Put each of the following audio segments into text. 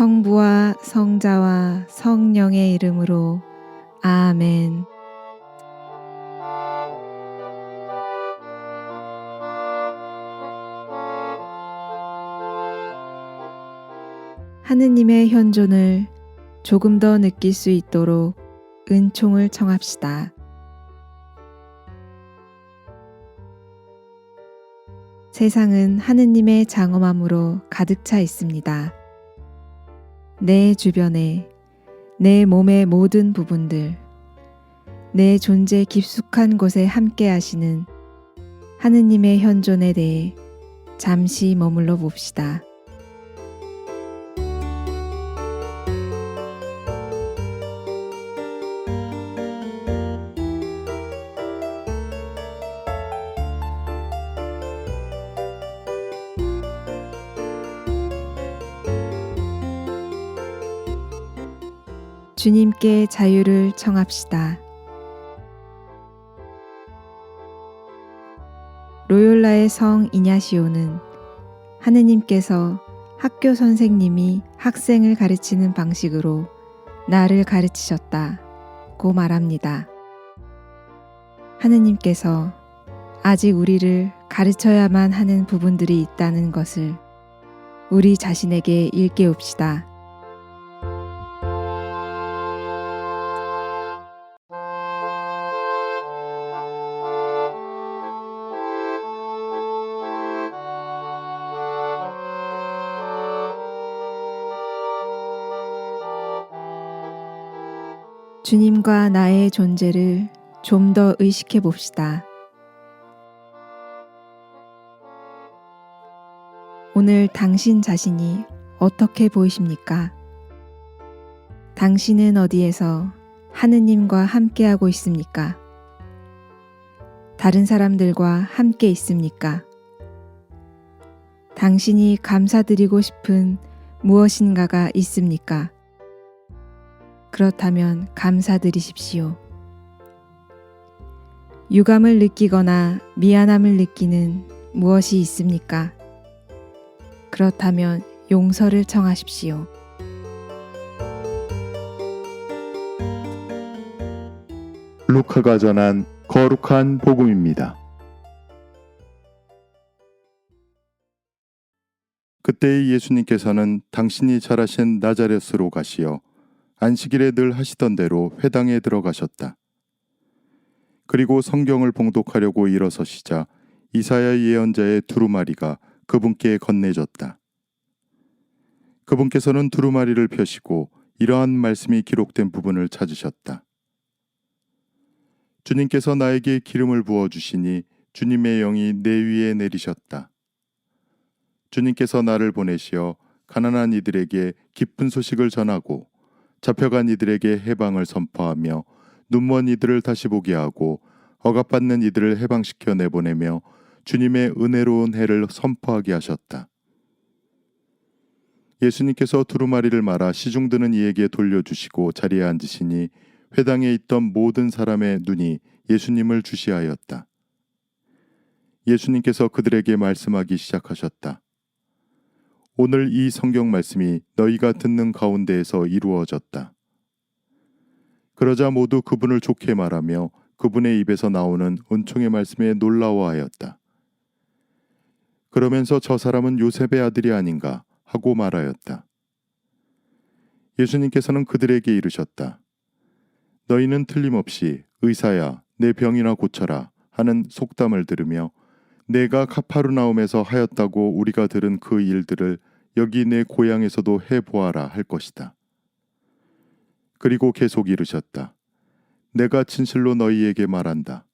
성부와 성자와 성령의 이름으로 아멘. 하느님의 현존을 조금 더 느낄 수 있도록 은총을 청합시다. 세상은 하느님의 장엄함으로 가득 차 있습니다. 내 주변에 내 몸의 모든 부분들, 내 존재 깊숙한 곳에 함께 하시는 하느님의 현존에 대해 잠시 머물러 봅시다. 주님께 자유를 청합시다. 로욜라의 성 이냐시오는 하느님께서 학교 선생님이 학생을 가르치는 방식으로 나를 가르치셨다고 말합니다. 하느님께서 아직 우리를 가르쳐야만 하는 부분들이 있다는 것을 우리 자신에게 일깨웁시다. 주님과 나의 존재를 좀 더 의식해 봅시다. 오늘 당신 자신이 어떻게 보이십니까? 당신은 어디에서 하느님과 함께하고 있습니까? 다른 사람들과 함께 있습니까? 당신이 감사드리고 싶은 무엇인가가 있습니까? 그렇다면 감사드리십시오. 유감을 느끼거나 미안함을 느끼는 무엇이 있습니까? 그렇다면 용서를 청하십시오. 루카가 전한 거룩한 복음입니다. 그때 예수님께서는 당신이 잘하신 나자렛으로 가시어 안식일에 늘 하시던 대로 회당에 들어가셨다. 그리고 성경을 봉독하려고 일어서시자 이사야 예언자의 두루마리가 그분께 건네졌다. 그분께서는 두루마리를 펴시고 이러한 말씀이 기록된 부분을 찾으셨다. 주님께서 나에게 기름을 부어 주시니 주님의 영이 내 위에 내리셨다. 주님께서 나를 보내시어 가난한 이들에게 기쁜 소식을 전하고 잡혀간 이들에게 해방을 선포하며 눈먼 이들을 다시 보게 하고 억압받는 이들을 해방시켜 내보내며 주님의 은혜로운 해를 선포하게 하셨다. 예수님께서 두루마리를 말아 시중드는 이에게 돌려주시고 자리에 앉으시니 회당에 있던 모든 사람의 눈이 예수님을 주시하였다. 예수님께서 그들에게 말씀하기 시작하셨다. 오늘 이 성경 말씀이 너희가 듣는 가운데에서 이루어졌다. 그러자 모두 그분을 좋게 말하며 그분의 입에서 나오는 은총의 말씀에 놀라워하였다. 그러면서 저 사람은 요셉의 아들이 아닌가 하고 말하였다. 예수님께서는 그들에게 이르셨다. 너희는 틀림없이 의사야 내 병이나 고쳐라 하는 속담을 들으며 내가 카파르나움에서 하였다고 우리가 들은 그 일들을 여기 내 고향에서도 해 보아라 할 것이다. 그리고 계속 이르셨다. 내가 진실로 너희에게 말한다.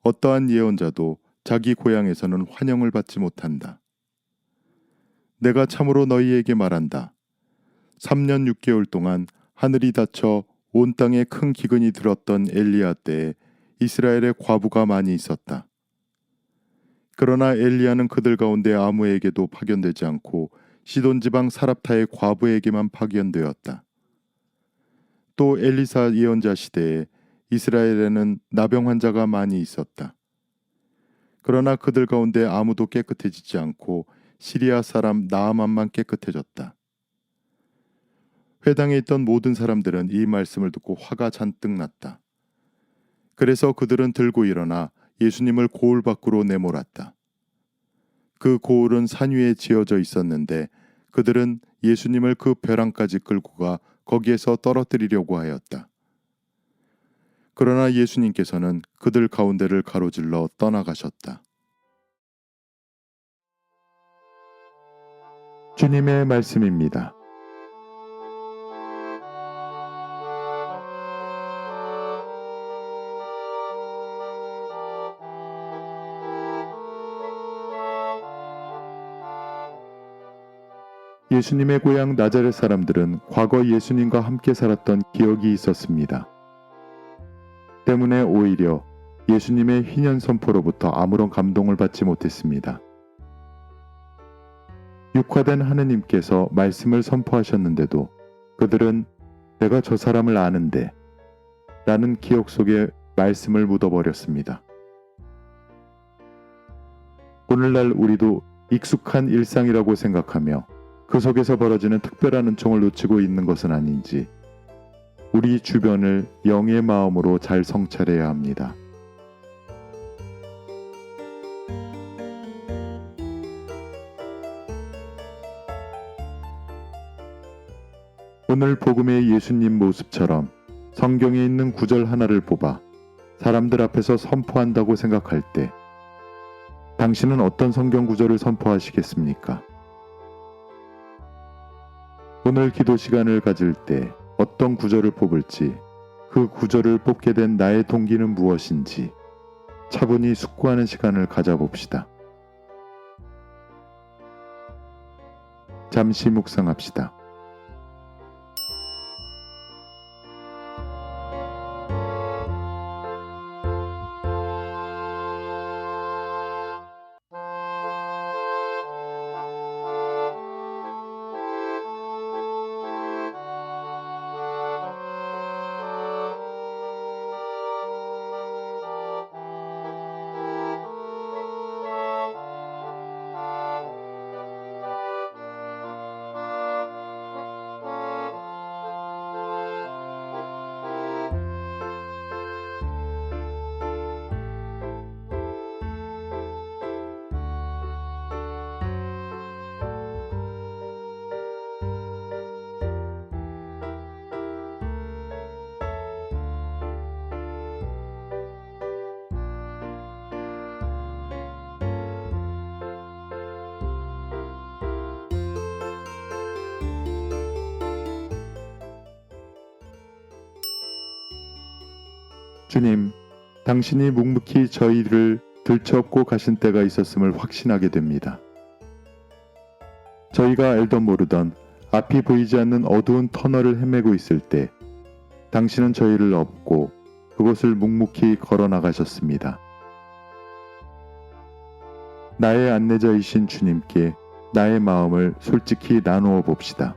어떠한 예언자도 자기 고향에서는 환영을 받지 못한다. 내가 참으로 너희에게 말한다. 3년 6개월 동안 하늘이 닫혀 온 땅에 큰 기근이 들었던 엘리야 때에 이스라엘에 과부가 많이 있었다. 그러나 엘리야는 그들 가운데 아무에게도 파견되지 않고 시돈 지방 사랍타의 과부에게만 파견되었다. 또 엘리사 예언자 시대에 이스라엘에는 나병 환자가 많이 있었다. 그러나 그들 가운데 아무도 깨끗해지지 않고 시리아 사람 나아만만 깨끗해졌다. 회당에 있던 모든 사람들은 이 말씀을 듣고 화가 잔뜩 났다. 그래서 그들은 들고 일어나 예수님을 고을 밖으로 내몰았다. 그 고을은 산 위에 지어져 있었는데 그들은 예수님을 그 벼랑까지 끌고 가 거기에서 떨어뜨리려고 하였다. 그러나 예수님께서는 그들 가운데를 가로질러 떠나가셨다. 주님의 말씀입니다. 예수님의 고향 나자렛 사람들은 과거 예수님과 함께 살았던 기억이 있었습니다. 때문에 오히려 예수님의 희년 선포로부터 아무런 감동을 받지 못했습니다. 육화된 하느님께서 말씀을 선포하셨는데도 그들은 내가 저 사람을 아는데 라는 기억 속에 말씀을 묻어버렸습니다. 오늘날 우리도 익숙한 일상이라고 생각하며 그 속에서 벌어지는 특별한 은총을 놓치고 있는 것은 아닌지 우리 주변을 영의 마음으로 잘 성찰해야 합니다. 오늘 복음의 예수님 모습처럼 성경에 있는 구절 하나를 뽑아 사람들 앞에서 선포한다고 생각할 때 당신은 어떤 성경 구절을 선포하시겠습니까? 오늘 기도 시간을 가질 때 어떤 구절을 뽑을지 그 구절을 뽑게 된 나의 동기는 무엇인지 차분히 숙고하는 시간을 가져봅시다. 잠시 묵상합시다. 주님, 당신이 묵묵히 저희를 들쳐업고 가신 때가 있었음을 확신하게 됩니다. 저희가 알던 모르던 앞이 보이지 않는 어두운 터널을 헤매고 있을 때 당신은 저희를 업고 그곳을 묵묵히 걸어 나가셨습니다. 나의 안내자이신 주님께 나의 마음을 솔직히 나누어 봅시다.